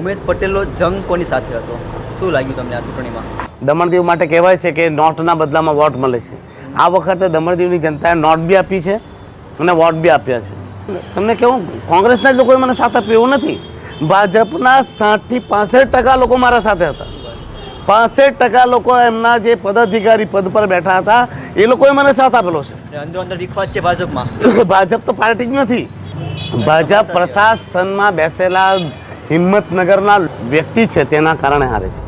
ઉમેશ પટેલનો જંગ કોની સાથે હતો? શું લાગ્યું તમને આ ચૂંટણીમાં? દમણદીવ માટે કહેવાય છે કે નોટના બદલામાં વોટ મળે છે. આ વખતે દમણદીવની જનતાએ નોટ બી આપી છે અને વોટ બી આપ્યા છે. તમને કેવું? કોંગ્રેસના જ લોકોએ મને સાથ આપ્યો એવું નથી. ભાજપના સાઠથી પાસઠ ટકા લોકો મારા સાથે હતા. પાસઠ ટકા લોકો એમના જે પદાધિકારી પદ પર બેઠા હતા એ લોકોએ મને સાથ આપેલો છે. અંદર અંદર વિખવાદ છે ભાજપમાં? ભાજપ તો પાર્ટી જ નથી. ભાજપ પ્રશાસનમાં બેસેલા હિંમતનગરના વ્યક્તિ છે તેના કારણે હારે છે.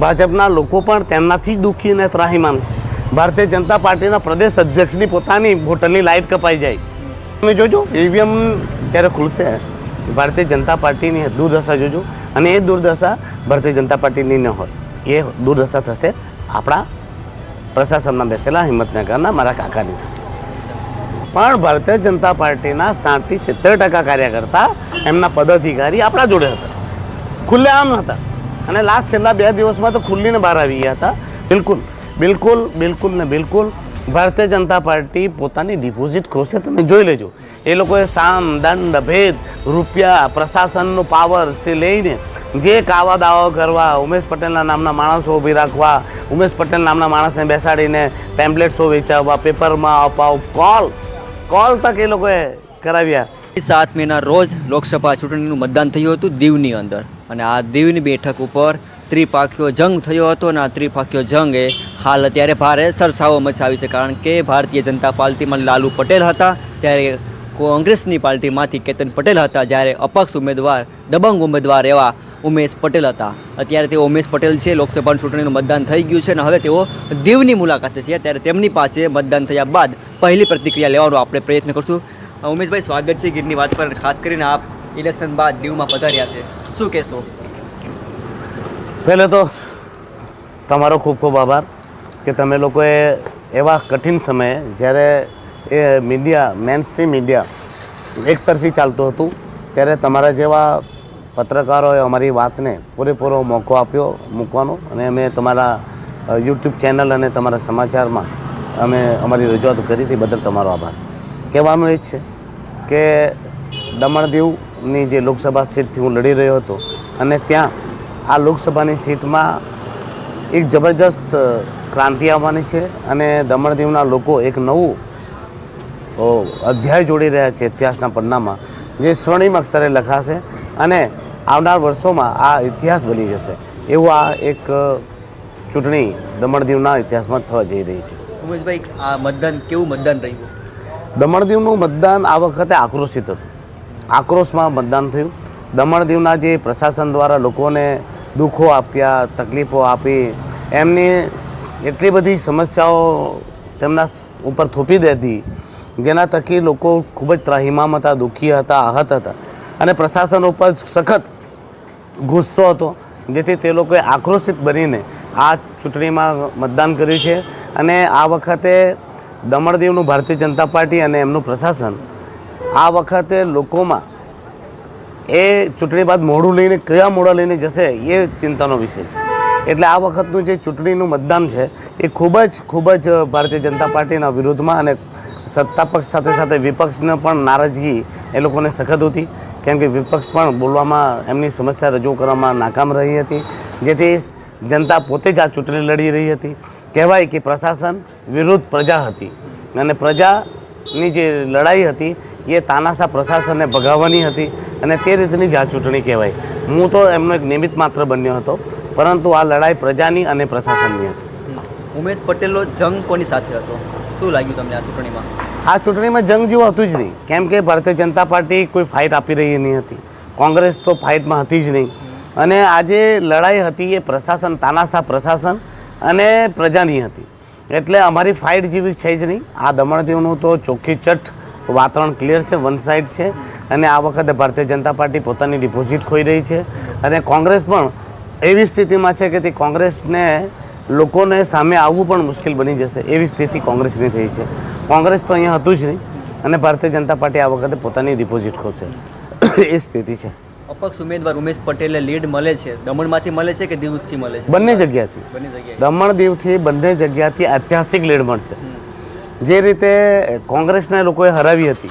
ભાજપના લોકો પણ તેમનાથી દુઃખી અને ત્રાહીમાન છે. ભારતીય જનતા પાર્ટીના પ્રદેશ અધ્યક્ષની પોતાની હોટલની લાઇટ કપાઈ જાય. તમે જોજો, ઈવીએમ ત્યારે ખુલશે? ભારતીય જનતા પાર્ટીની દુર્દશા જોજો. અને એ દુર્દશા ભારતીય જનતા પાર્ટીની ન હોય. એ દુર્દશા થશે આપણા પ્રશાસનમાં બેસેલા હિંમતનગરના મારા કાકાની. થશે પણ ભારતીય જનતા પાર્ટીના સાઠથી સિત્તેર ટકા કાર્યકર્તા એમના પદાધિકારી આપણા જોડે હતા. ખુલ્લેઆમ હતા. અને લાસ્ટ છેલ્લા બે દિવસમાં તો ખુલ્લીને બહાર આવી ગયા હતા. બિલકુલ બિલકુલ બિલકુલ ને બિલકુલ ભારતીય જનતા પાર્ટી પોતાની ડિપોઝિટ ખોલશે તમે જોઈ લેજો. એ લોકોએ સામ, દંડ, ભેદ, રૂપિયા, પ્રશાસનનો પાવર્સથી લઈને જે કાવા દાવા કરવા, ઉમેશ પટેલના નામના માણસો ઊભી રાખવા, ઉમેશ પટેલ નામના માણસને બેસાડીને પેમ્પલેટ્સો વેચાવવા પેપરમાં અપાવ કોલ કોલ તક એ લોકોએ કરાવ્યા. સાત મેના રોજ લોકસભા ચૂંટણીનું મતદાન થયું હતું દીવની અંદર. અને આ દીવની બેઠક ઉપર ત્રિપાખીઓ જંગ થયો હતો અને આ ત્રિપાખીઓ જંગ એ હાલ અત્યારે ભારે સરસાવો મચાવી છે કારણ કે ભારતીય જનતા પાર્ટીમાં લાલુ પટેલ હતા, જ્યારે કોંગ્રેસની પાર્ટીમાંથી કેતન પટેલ હતા, જ્યારે અપક્ષ ઉમેદવાર, દબંગ ઉમેદવાર એવા ઉમેશ પટેલ હતા. અત્યારે તેઓ ઉમેશ પટેલ છે. લોકસભાની ચૂંટણીનું મતદાન થઈ ગયું છે અને હવે તેઓ દીવની મુલાકાતે છે. ત્યારે તેમની પાસે મતદાન થયા બાદ પહેલી પ્રતિક્રિયા લેવાનો આપણે પ્રયત્ન કરશું. ઉમેશભાઈ, સ્વાગત છે ગીરની વાત પર. ખાસ કરીને આપ ઇલેક્શન બાદ દીવમાં પધાર્યા છે. શું કહેશો? પહેલાં તો તમારો ખૂબ ખૂબ આભાર કે તમે લોકોએ એવા કઠિન સમયે જ્યારે એ મીડિયા મેન સ્ટ્રીમ મીડિયા એકતરફી ચાલતું હતું, ત્યારે તમારા જેવા પત્રકારોએ અમારી વાતને પૂરેપૂરો મોકો આપ્યો મૂકવાનો અને અમે તમારા યુટ્યુબ ચેનલ અને તમારા સમાચારમાં અમે અમારી રજૂઆત કરી હતી બદલ તમારો આભાર. કહેવાનું એ જ છે કે દમણ દીવની જે લોકસભા સીટથી હું લડી રહ્યો હતો અને ત્યાં આ લોકસભાની સીટમાં એક જબરજસ્ત ક્રાંતિ આવવાની છે અને દમણ દીવના લોકો એક નવું અધ્યાય જોડી રહ્યા છે ઇતિહાસના પન્નામાં જે સ્વર્ણિમ અક્ષરે લખાશે અને આવનાર વર્ષોમાં આ ઇતિહાસ બની જશે. એવું આ એક ચૂંટણી દમણ દીવના ઇતિહાસમાં થવા જઈ રહી છે. ઉમેશભાઈ આ મતદાન કેવું મતદાન રહ્યું? દમણ દીવનું મતદાન આ વખતે આક્રોશિત હતું. આક્રોશમાં મતદાન થયું. દમણ દીવના જે પ્રશાસન દ્વારા લોકોને દુઃખો આપ્યા તકલીફો આપી એમની એટલી બધી સમસ્યાઓ તેમના ઉપર થોપી દેતી જેના થકી લોકો ખૂબ જ ત્રાહિમામ હતા દુઃખી હતા આહત હતા. અને પ્રશાસન ઉપર સખત ગુસ્સો હતો, જેથી તે લોકોએ આક્રોશિત બનીને આ ચૂંટણીમાં મતદાન કર્યું છે. અને આ વખતે દમણ દીવનું ભારતીય જનતા પાર્ટી અને એમનું પ્રશાસન આ વખતે લોકોમાં એ ચૂંટણી બાદ મોડું લઈને કયા મોડા લઈને જશે એ ચિંતાનો વિષય છે. એટલે આ વખતનું જે ચૂંટણીનું મતદાન છે, એ ખૂબ જ ખૂબ જ ભારતીય જનતા પાર્ટીના વિરોધમાં અને સત્તા પક્ષ સાથે સાથે વિપક્ષને પણ નારાજગી એ લોકોને સખત હતી. કેમ કે વિપક્ષ પણ બોલવામાં એમની સમસ્યા રજૂ કરવામાં નાકામ રહી હતી. જેથી જનતા પોતે જ આ ચૂંટણી લડી રહી હતી. કહેવાય કે પ્રશાસન વિરુદ્ધ પ્રજા હતી. અને પ્રજાની જે લડાઈ હતી, એ તાનાશા પ્રશાસનને ભગાવવાની હતી અને તે રીતની જ આ ચૂંટણી કહેવાય. હું તો એમનો એક નિમિત્ત માત્ર બન્યો હતો, પરંતુ આ લડાઈ પ્રજાની અને પ્રશાસનની હતી. ઉમેશ પટેલનો જંગ કોની સાથે હતો? શું લાગ્યું તમને આ ચૂંટણીમાં? આ ચૂંટણીમાં જંગ જેવું હતું જ નહીં. કેમ કે ભારતીય જનતા પાર્ટી કોઈ ફાઇટ આપી રહી નહીં હતી. કોંગ્રેસ તો ફાઇટમાં હતી જ નહીં. અને આજે લડાઈ હતી એ પ્રશાસન તાનાશા પ્રશાસન અને પ્રજાની હતી. એટલે અમારી ફાઇટ જેવી છે જ નહીં. આ દમણ તો ચોખ્ખી ચટ વાતાવરણ ક્લિયર છે વન સાઇડ છે. અને આ વખતે ભારતીય જનતા પાર્ટી પોતાની ડિપોઝિટ ખોઈ રહી છે. અને કોંગ્રેસ પણ એવી સ્થિતિમાં છે કે તે કોંગ્રેસને લોકોને સામે આવવું પણ મુશ્કેલ બની જશે એવી સ્થિતિ કોંગ્રેસની થઈ છે. કોંગ્રેસ તો અહીંયા હતું જ નહીં અને ભારતીય જનતા પાર્ટી આ વખતે પોતાની ડિપોઝિટ ખોલશે. એ સ્થિતિ છે. અપક્ષ ઉમેદવાર ઉમેશ પટેલે લીડ મળે છે. દમણમાંથી મળે છે કે દીવથી મળે છે? બંને જગ્યાથી. બંને જગ્યાએ. દમણ દીવથી બંને જગ્યાથી ઐતિહાસિક લીડ મળશે. જે રીતે કોંગ્રેસને લોકોએ હરાવી હતી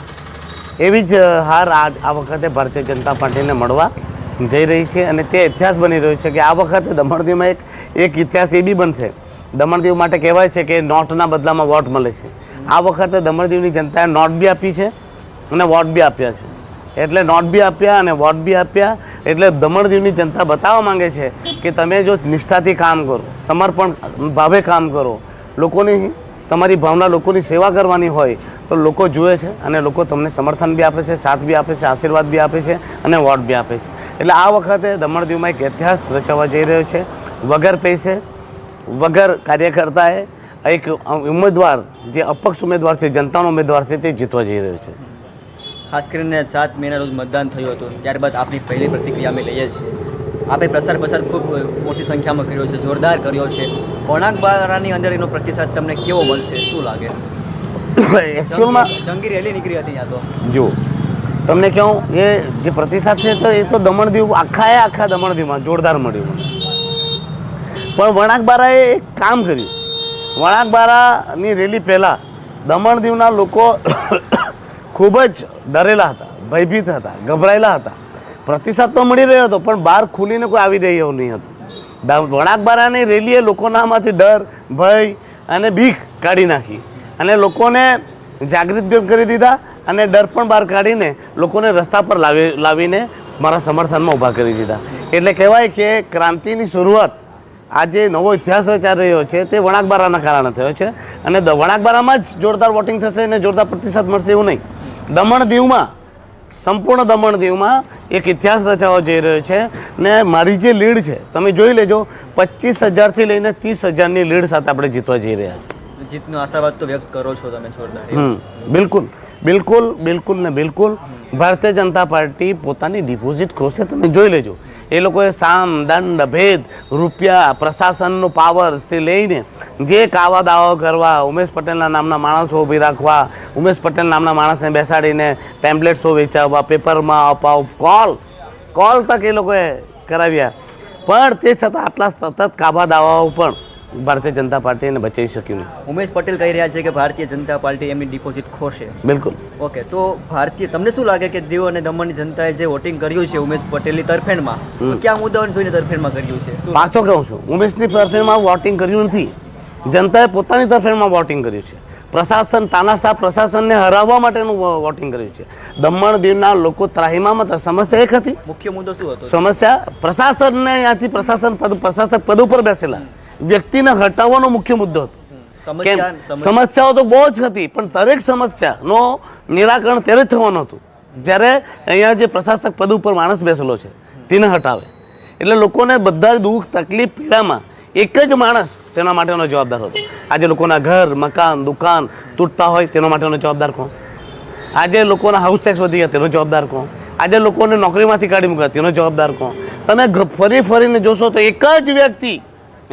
એવી જ હાર આ આ વખતે ભારતીય જનતા પાર્ટીને મળવા જઈ રહી છે અને તે ઇતિહાસ બની રહ્યો છે કે આ વખતે દમણ દીવમાં એક એક ઇતિહાસ એ બી બનશે. દમણદીવ માટે કહેવાય છે કે નોટના બદલામાં વોટ મળે છે. આ વખતે દમણદીવની જનતાએ નોટ બી આપી છે અને વોટ બી આપ્યા છે. એટલે નોટ બી આપ્યા અને વોટ બી આપ્યા એટલે દમણદીવની જનતા બતાવવા માંગે છે કે તમે જો નિષ્ઠાથી કામ કરો, સમર્પણ ભાવે કામ કરો. લોકોની તમારી ભાવના લોકોની સેવા કરવાની હોય તો લોકો જુએ છે અને લોકો તમને સમર્થન બી આપે છે, સાથ બી આપે છે, આશીર્વાદ બી આપે છે અને વોટ બી આપે છે. એટલે આ વખતે દમણદીવમાં એક ઇતિહાસ રચવા જઈ રહ્યો છે. વગર પૈસે વગર કાર્યકર્તાએ એક ઉમેદવાર જે અપક્ષ ઉમેદવાર છે જનતાનો ઉમેદવાર છે તે જીતવા જઈ રહ્યો છે. ખાસ કરીને સાત મેના રોજ મતદાન થયું હતું. ત્યારબાદ આપની પહેલી પ્રતિક્રિયા અમે લઈએ છીએ. આપે પ્રસાર પ્રસાર ખૂબ મોટી સંખ્યામાં કર્યો છે જોરદાર કર્યો છે. કોણાક બારાની અંદર એનો પ્રતિસાદ તમને કેવો મળશે શું લાગે? એકચ્યુઅલમાં જંગી રેલી નીકળી હતી ત્યાં તો. જુઓ તમને કહું એ જે પ્રતિસાદ છે તો એ તો દમણદીવ આખા આખા આખા દમણદીવમાં જોરદાર મળ્યું. મને પણ વણાકબારાએ એક કામ કર્યું. વણાકબારાની રેલી પહેલાં દમણ દીવના લોકો ખૂબ જ ડરેલા હતા, ભયભીત હતા, ગભરાયેલા હતા. પ્રતિસાદ તો મળી રહ્યો હતો, પણ બહાર ખુલીને કોઈ આવી રહ્યો નહીં હતું. દ- વણાકબારાની રેલીએ લોકોનામાંથી ડર, ભય અને બીક કાઢી નાખી. અને લોકોને જાગૃત કરી દીધા અને ડર પણ બહાર કાઢીને લોકોને રસ્તા પર લાવી, લાવીને મારા સમર્થનમાં ઊભા કરી દીધા. એટલે કહેવાય કે ક્રાંતિની શરૂઆત આજે નવો ઇતિહાસ રચાઈ રહ્યો છે તે વણાકબારાના કારણે થયો છે. અને વણાકબારામાં જ જોરદાર વોટિંગ થશે અને જોરદાર પ્રતિસાદ મળશે એવું નહીં. દમણ દીવમાં સંપૂર્ણ દમણ દીવમાં એક ઇતિહાસ રચાવા જઈ રહ્યો છે. ને મારી જે લીડ છે તમે જોઈ લેજો પચીસ હજારથી લઈને ત્રીસ હજારની લીડ સાથે આપણે જીતવા જઈ રહ્યા છીએ. જીતનો આશાવાદ તો વ્યક્ત કરો છો તમે જોરદાર. બિલકુલ. બિલકુલ બિલકુલ ને બિલકુલ. ભારતીય જનતા પાર્ટી પોતાની ડિપોઝિટ ખોશે તમે જોઈ લેજો. એ લોકોએ સામ, દંડ, ભેદ, રૂપિયા, પ્રશાસનનો પાવર્સથી લઈને જે કાવા દાવા કરવા, ઉમેશ પટેલના નામના માણસો ઊભી રાખવા, ઉમેશ પટેલ નામના માણસને બેસાડીને પેમ્પલેટ્સો વેચાવવા, પેપરમાં અપાવ કોલ કોલ તક એ લોકોએ કરાવ્યા. પણ તે છતાં આટલા સતત કાબા દાવાઓ પણ ભારતીય જનતા પાર્ટી એને બચાવી શક્યું નહીં. ઉમેશ પટેલ કહી રહ્યા છે કે ભારતીય જનતા પાર્ટી એમની ડિપોઝિટ ખોશે બિલકુલ. ઓકે તો ભારતીય તમને શું લાગે કે દીવ અને દમણની જનતાએ જે વોટિંગ કર્યું છે ઉમેશ પટેલની તરફેણમાં ક્યાં મુદ્દાઓને જોઈને તરફેણમાં કર્યું છે? પાછો કહું છું ઉમેશની તરફેણમાં વોટિંગ કર્યું નથી. જનતાએ પોતાની તરફેણમાં વોટિંગ કર્યું છે. પ્રશાસન તાનાશાહ પ્રશાસનને હરાવવા માટેનું વોટિંગ કર્યું છે. દમણ દીવના લોકો ત્રાહિમામાં હતા. સમસ્યા એક હતી. મુખ્ય મુદ્દો શું હતો? સમસ્યા પ્રશાસનને અહીંયાથી પ્રશાસન પદ પ્રશાસક પદ ઉપર બેસેલા. વ્યક્તિને હટાવવાનો મુખ્ય મુદ્દો હતો. કેમ સમસ્યા સમસ્યા સમસ્યાઓ તો બહુ જ હતી પણ દરેક સમસ્યાનો નિરાકરણ ત્યારે થવાનું હતું. જ્યારે અહીંયા જે પ્રશાસક પદ ઉપર માણસ બેસેલો છે તેને હટાવે. એટલે લોકોને બધા દુઃખ તકલીફ પીડામાં એક જ માણસ તેના માટેનો જવાબદાર હતો. આજે લોકોના ઘર મકાન દુકાન તૂટતા હોય તેના માટેનો જવાબદાર કોણ? આજે લોકોના હાઉસ ટેક્સ વધી ગયા તેનો જવાબદાર કોણ? આજે લોકોને નોકરીમાંથી કાઢી મૂક્યા તેનો જવાબદાર કોણ? તમે ફરી ફરીને જોશો તો એક જ વ્યક્તિ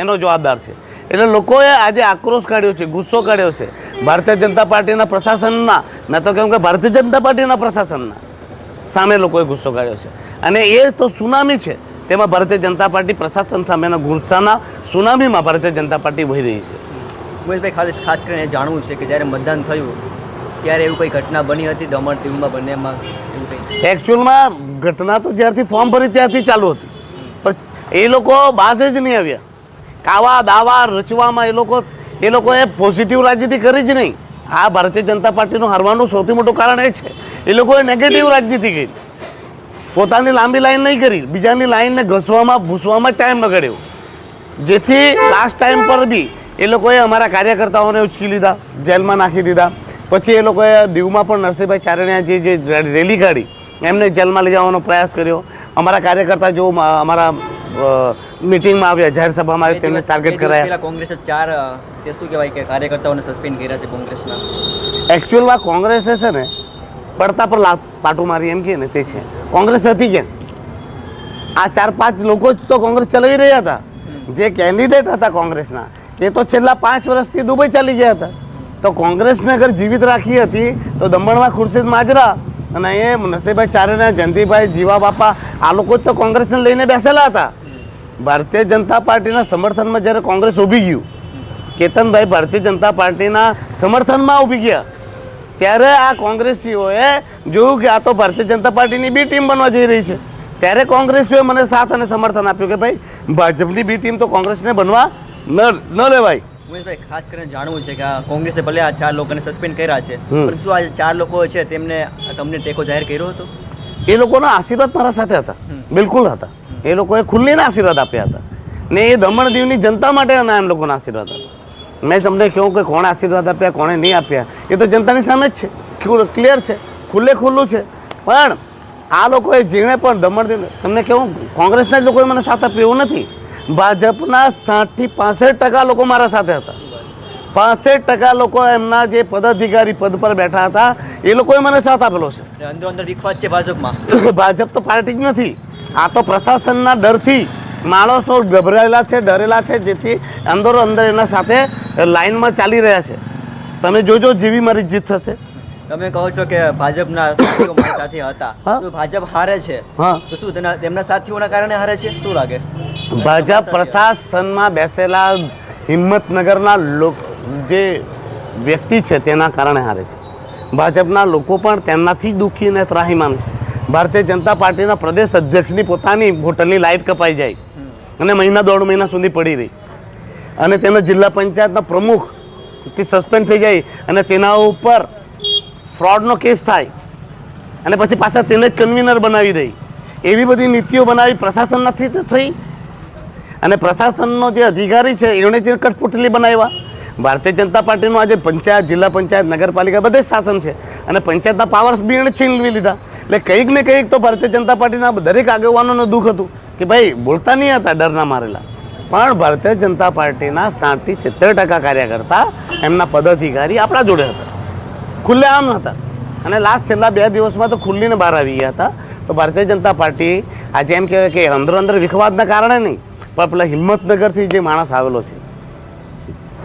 એનો જવાબદાર છે. એટલે લોકોએ આજે આક્રોશ કાઢ્યો છે ગુસ્સો કાઢ્યો છે. ભારતીય જનતા પાર્ટીના પ્રશાસનના ન તો કેમ કે ભારતીય જનતા પાર્ટીના પ્રશાસનના સામે લોકોએ ગુસ્સો કાઢ્યો છે. અને એ તો સુનામી છે. તેમાં ભારતીય જનતા પાર્ટી પ્રશાસન સામેના ગુસ્સાના સુનામીમાં ભારતીય જનતા પાર્ટી વહી રહી છે. ઉમેશભાઈ ખાલી ખાસ કરીને જાણવું છે કે જ્યારે મતદાન થયું ત્યારે એવું કોઈ ઘટના બની હતી? દમણ દીવમાં બંનેમાં એકચ્યુઅલમાં ઘટના તો જ્યારથી ફોર્મ ભરી ત્યારથી ચાલુ હતી. પણ એ લોકો બાજે જ નહીં આવ્યા. કાવા દાવા રચવામાં એ લોકો એ લોકોએ પોઝિટિવ રાજનીતિ કરી જ નહીં. આ ભારતીય જનતા પાર્ટીનું હારવાનું સૌથી મોટું કારણ એ છે. એ લોકોએ નેગેટિવ રાજનીતિ કરી. પોતાની લાંબી લાઈન નહીં કરી. બીજાની લાઈનને ઘસવામાં, ભૂસવામાં ટાઈમ બગાડ્યો જેથી લાસ્ટ ટાઈમ પર બી એ લોકોએ અમારા કાર્યકર્તાઓને ઉચકી લીધા, જેલમાં નાખી દીધા. પછી એ લોકોએ દીવમાં પણ નરસિંહભાઈ ચારણિયા જે જે રેલી કાઢી, એમને જેલમાં લઈ જવાનો પ્રયાસ કર્યો. અમારા કાર્યકર્તા જો અમારા મિટિંગમાં આવ્યા જાહેર સભામાં આવ્યા તેમને ટાર્ગેટ કરાયા. કોંગ્રેસે ચાર શું કહેવાય કે કાર્યકર્તાઓને સસ્પેન્ડ કર્યા છે કોંગ્રેસના. એકચ્યુઅલમાં કોંગ્રેસે છે ને પડતા પર પાટું મારી એમ કે ને તે છે. કોંગ્રેસ હતી કે આ ચાર પાંચ લોકો જ તો કોંગ્રેસ ચલાવી રહ્યા હતા. જે કેન્ડિડેટ હતા કોંગ્રેસના એ તો છેલ્લા પાંચ વર્ષથી દુબઈ ચાલી ગયા હતા. તો કોંગ્રેસને અગર જીવિત રાખી હતી તો દમણમાં ખુરશીદ માજરા અને એ નસીભાઈ ચારેના જયંતિભાઈ જીવા બાપા આ લોકો જ તો કોંગ્રેસને લઈને બેસેલા હતા. ભારતીય જનતા પાર્ટીના સમર્થનમાં જ્યારે કોંગ્રેસ ઊભી ગયું કેતનભાઈ ભારતીય જનતા પાર્ટીના સમર્થનમાં ઊભી ગયા ત્યારે આ કોંગ્રેસીઓએ જોયું કે આ તો ભારતીય જનતા પાર્ટીની બી ટીમ બનવા જઈ રહી છે. ત્યારે કોંગ્રેસીઓએ મને સાથ અને સમર્થન આપ્યું કે ભાઈ ભાજપની બી ટીમ તો કોંગ્રેસને બનવા ન ન લેવાય. ઉમેશભાઈ ખાસ કરીને જાણવું છે કે આ કોંગ્રેસે ભલે આ ચાર લોકોને સસ્પેન્ડ કર્યા છે. પરંતુ શું આ ચાર લોકો છે તેમને તમને ટેકો જાહેર કર્યો હતો? એ લોકોના આશીર્વાદ મારા સાથે હતા. બિલકુલ હતા. એ લોકોએ ખુલ્લીને આશીર્વાદ આપ્યા હતા. ને એ દમણ દીવની જનતા માટે એના એમ લોકોના આશીર્વાદ હતા મેં તમને કહ્યું કે કોણે આશીર્વાદ આપ્યા કોણે નહીં આપ્યા. એ તો જનતાની સામે જ છે. ક્લિયર છે. ખુલ્લે ખુલ્લું છે. પણ આ લોકોએ જેણે પણ દમણ દીવ તમને કહું કોંગ્રેસના જ લોકોએ મને સાથ આપ્યો એવું નથી. ભાજપના સાઠથી પાસઠ ટકા લોકો મારા સાથે હતા. પાસઠ ટકા લોકો એમના જે પદાધિકારી પદ પર બેઠા હતા એ લોકોએ મને સાથ આપેલો છે. અને અંદર વિખવાદ છે ભાજપમાં? ભાજપ તો પાર્ટી જ નથી. આ તો પ્રશાસનના ડરથી માણસો ગભરાયેલા છે ડરેલા છે જેથી અંદરો અંદર એના સાથે લાઇનમાં ચાલી રહ્યા છે. તમે જોજો જેવી મારી જીત થશે. તમે કહો છો કે ભાજપના સાથે હતા. તો ભાજપ હારે છે. હા. તો શું તેના તેમના સાથીઓના કારણે હારે છે? શું લાગે? ભાજપ પ્રશાસનમાં બેસેલા હિંમતનગરના લોક જે વ્યક્તિ છે તેના કારણે હારે છે. ભાજપના લોકો પણ તેમનાથી દુઃખી અને ત્રાહીમાન છે. ભારતીય જનતા પાર્ટીના પ્રદેશ અધ્યક્ષની પોતાની હોટલની લાઇટ કપાઈ જાય. અને મહિના દોઢ મહિના સુધી પડી રહી. અને તેનો જિલ્લા પંચાયતના પ્રમુખથી સસ્પેન્ડ થઈ જાય અને તેના ઉપર ફ્રોડનો કેસ થાય. અને પછી પાછા તેને જ કન્વીનર બનાવી દઈ એવી બધી નીતિઓ બનાવી પ્રશાસન નથી તો થઈ. અને પ્રશાસનનો જે અધિકારી છે, એણે જે કઠપૂટલી બનાવ્યા. ભારતીય જનતા પાર્ટીનું આજે પંચાયત, જિલ્લા પંચાયત, નગરપાલિકા બધે જ શાસન છે. અને પંચાયતના પાવર્સ બી એણે છીનવી લીધા. એટલે કંઈક ને કંઈક તો ભારતીય જનતા પાર્ટીના દરેક આગેવાનોનું દુઃખ હતું કે ભાઈ, બોલતા નહીં હતા ડરના મારેલા. પણ ભારતીય જનતા પાર્ટીના સાઠથી સિત્તેર ટકા કાર્યકર્તા એમના પદાધિકારી આપણા જોડે હતા. ખુલ્લે આમ હતા. અને લાસ્ટ છેલ્લા બે દિવસમાં તો ખુલ્લીને બહાર આવી ગયા હતા. તો ભારતીય જનતા પાર્ટી આજે એમ કહેવાય કે અંદર અંદર વિખવાદના કારણે નહીં, પણ પેલા હિંમતનગરથી જે માણસ આવેલો છે.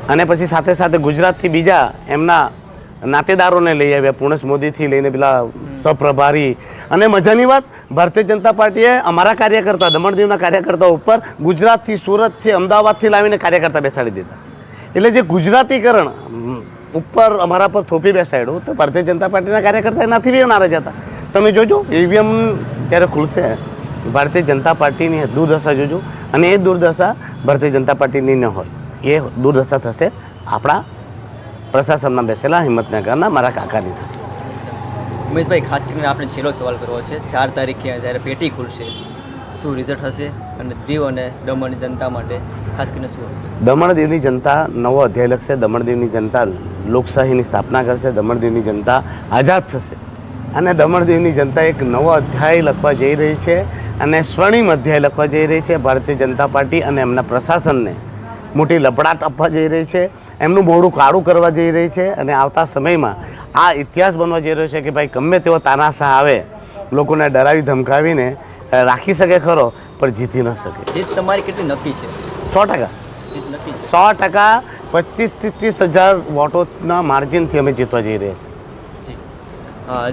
અને પછી સાથે સાથે ગુજરાતથી બીજા એમના નાતેદારોને લઈ આવ્યા, પૂર્ણેશ મોદીથી લઈને પેલા સપ્રભારી. અને મજાની વાત, ભારતીય જનતા પાર્ટીએ અમારા કાર્યકર્તા, દમણદીવના કાર્યકર્તાઓ ઉપર ગુજરાતથી, સુરતથી, અમદાવાદથી લાવીને કાર્યકર્તા બેસાડી દીધા. એટલે જે ગુજરાતીકરણ ઉપર અમારા પર થોપી બેસાડ્યું, તો ભારતીય જનતા પાર્ટીના કાર્યકર્તા એનાથી બી નારાજ હતા. તમે જોજો, ઈવીએમ જ્યારે ખુલશે, ભારતીય જનતા પાર્ટીની દુર્દશા જોજો. અને એ દુર્દશા ભારતીય જનતા પાર્ટીની ન હોય. એ દુર્દશા થશે આપણા પ્રશાસનમાં બેસેલા હિંમતનગરના મારા કાકાની થશે ઉમેશભાઈ ખાસ કરીને આપણે છેલ્લો સવાલ કરવો છે. ચાર તારીખે જ્યારે પેટી ખુલશે શું રિઝલ્ટ હશે અને દીવ અને દમણની જનતા માટે ખાસ કરીને શું હશે? દમણ દીવની જનતા નવો અધ્યાય લખશે દમણ દીવની જનતા લોકશાહીની સ્થાપના કરશે દમણ દીવની જનતા આઝાદ થશે. અને દમણ દીવની જનતા એક નવો અધ્યાય લખવા જઈ રહી છે અને સ્વર્ણિમ અધ્યાય લખવા જઈ રહી છે. ભારતીય જનતા પાર્ટી અને એમના પ્રશાસનને મોટી લપડાટ આપવા જઈ રહી છે. એમનું મોડું કાળું કરવા જઈ રહી છે અને આવતા સમયમાં આ ઇતિહાસ બનવા જઈ રહ્યો છે કે ભાઈ ગમે તેવો તાનાશાહ આવે લોકોને ડરાવી ધમકાવીને રાખી શકે ખરો પણ જીતી ન શકે. જીત તમારી કેટલી નક્કી છે? સો ટકા. નક્કી સો ટકા પચીસથી ત્રીસ હજાર વોટોના માર્જિનથી અમે જીતવા જઈ રહ્યા છીએ. જી.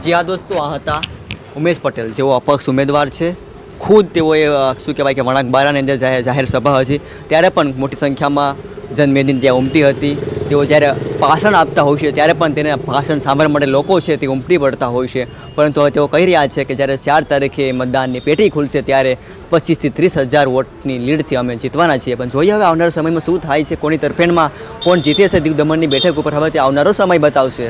જી આ દોસ્તો આ હતા ઉમેશ પટેલ જેઓ અપક્ષ ઉમેદવાર છે. ખુદ તેઓએ શું કહેવાય કે વળાંક બારાની અંદર જાહેર સભા હતી. ત્યારે પણ મોટી સંખ્યામાં જનમેદની ત્યાં ઉમટી હતી. તેઓ જ્યારે ભાષણ આપતા હોય છે, ત્યારે પણ તેને ભાષણ સાંભળવા માટે લોકો છે તે ઉમટી પડતા હોય છે. પરંતુ હવે તેઓ કહી રહ્યા છે કે જ્યારે ચાર તારીખે મતદાનની પેટી ખુલશે, ત્યારે પચીસથી ત્રીસ હજાર વોટની લીડથી અમે જીતવાના છીએ. પણ જોઈએ હવે આવનારા સમયમાં શું થાય છે, કોની તરફેણમાં કોણ જીતે છે દીવ દમણની બેઠક ઉપર. હવે તે આવનારો સમય બતાવશે.